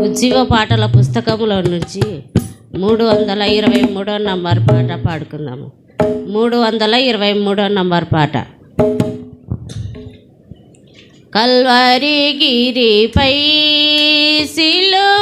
ఉజ్జీవ పాటల పుస్తకములో నుంచి మూడు వందల ఇరవై మూడో నంబర్ పాట పాడుకుందాము. మూడు వందల ఇరవై మూడో నంబర్ పాట. కల్వరి గిరిపై శిలో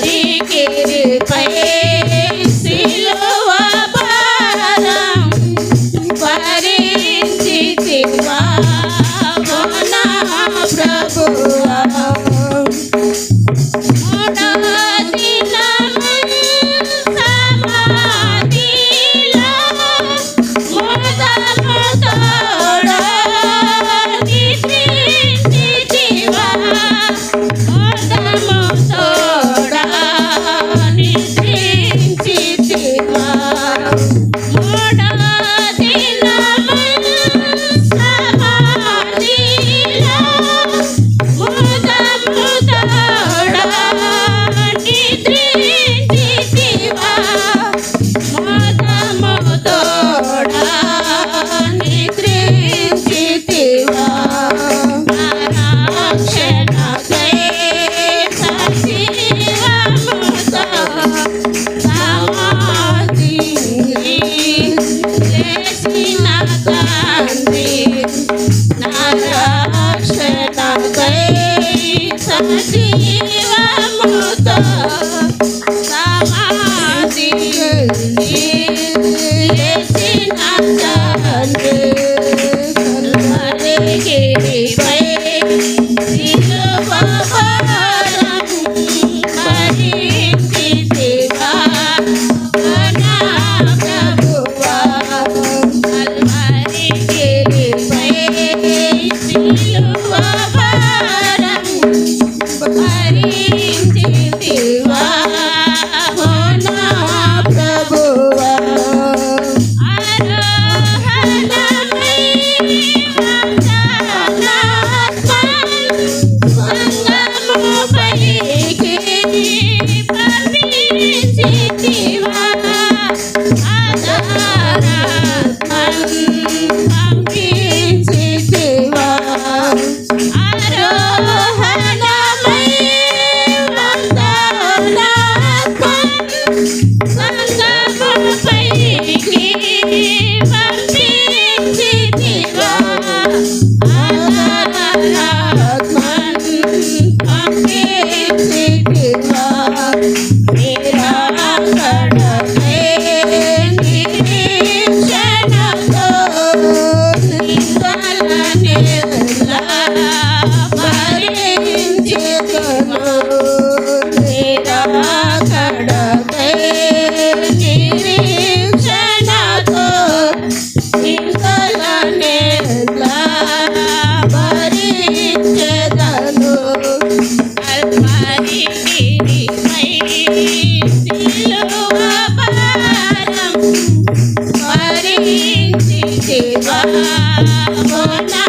Sim.